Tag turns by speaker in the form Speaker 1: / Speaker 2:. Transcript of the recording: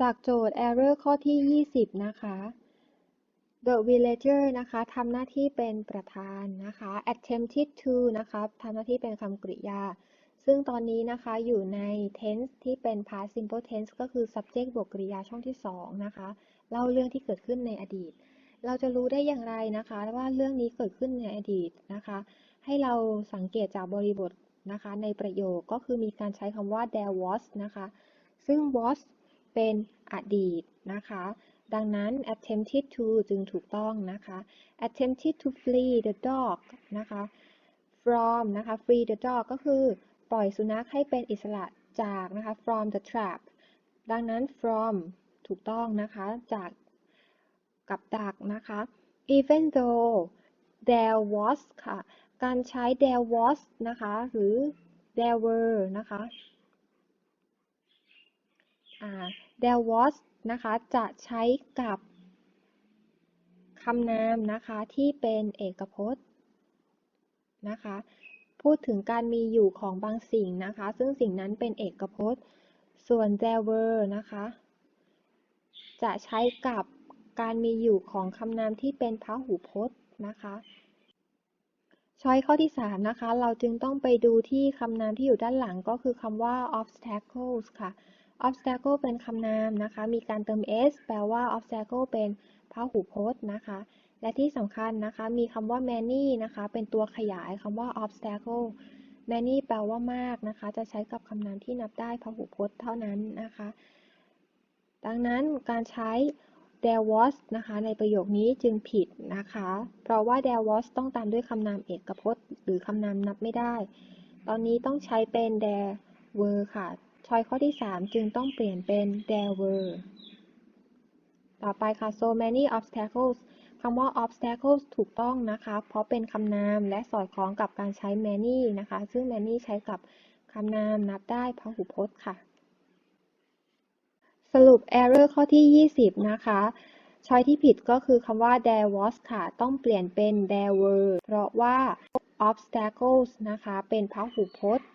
Speaker 1: จากโจทย์ error ข้อที่ 20 นะคะ the villager นะคะทำหน้าที่เป็นประธานนะคะ attempted to นะคะทำหน้าที่เป็นคำกริยา ซึ่งตอนนี้นะคะอยู่ใน tense ที่เป็น past simple tense ก็คือ subject บวกกริยาช่องที่ 2 นะคะ เล่าเรื่องที่เกิดขึ้นในอดีต เราจะรู้ได้อย่างไรนะคะว่าเรื่องนี้เกิดขึ้นในอดีตนะคะ ให้เราสังเกตจากบริบทนะคะ ในประโยคก็คือมีการใช้คำว่า there was นะคะ ซึ่ง was เป็นอดีตนะคะ ดังนั้น attempted to จึงถูกต้องนะคะ attempted to flee the dog นะคะ from นะคะ free the dog ก็คือปล่อยสุนัขให้เป็นอิสระจากนะคะ from the trap ดังนั้น from ถูกต้องนะคะจากกับดักนะคะ even though there was ค่ะ การใช้ there was นะคะ หรือ there were นะคะ there was นะคะจะใช้กับคำนามนะคะที่เป็นเอกพจน์นะคะพูดถึงการมีอยู่ของบางสิ่งนะคะ ซึ่งสิ่งนั้นเป็นเอกพจน์ ส่วน there were นะคะ จะใช้กับการมีอยู่ของคำนามที่เป็นพหูพจน์นะคะช้อยข้อที่ 3 นะคะ เราจึงต้องไปดูที่คำนามที่อยู่ด้านหลังก็คือคำว่า obstacles ค่ะ obstacle เป็นคำนามนะคะ มีการเติม s แปลว่า obstacle เป็นพหูพจน์นะคะ และที่สำคัญนะคะ มีคำว่า many นะคะ เป็นตัวขยายคำว่า obstacle many แปลว่ามากนะคะ จะใช้กับคำนามที่นับได้พหูพจน์เท่านั้นนะคะ ดังนั้นการใช้ there was นะคะ ในประโยคนี้จึงผิดนะคะ เพราะว่า there was ต้องตามด้วยคำนามเอกพจน์ หรือคำนามนับไม่ได้ ตอนนี้ต้องใช้เป็น there were ค่ะ อยข้อที่3จึงต้องเปลี่ยนเป็น there were ต่อไปค่ะ so many obstacles คำว่า obstacles ถูกต้องนะคะ เพราะเป็นคำนามและสอดคล้องกับการใช้ many นะคะ ซึ่ง many ใช้กับคำนามนับได้พหูพจน์ค่ะ สรุป error ข้อที่ 20 นะคะช้อยที่ผิดก็คือคำว่า there was ค่ะ ต้องเปลี่ยนเป็น there were เพราะว่า obstacles นะคะ เป็นพหูพจน์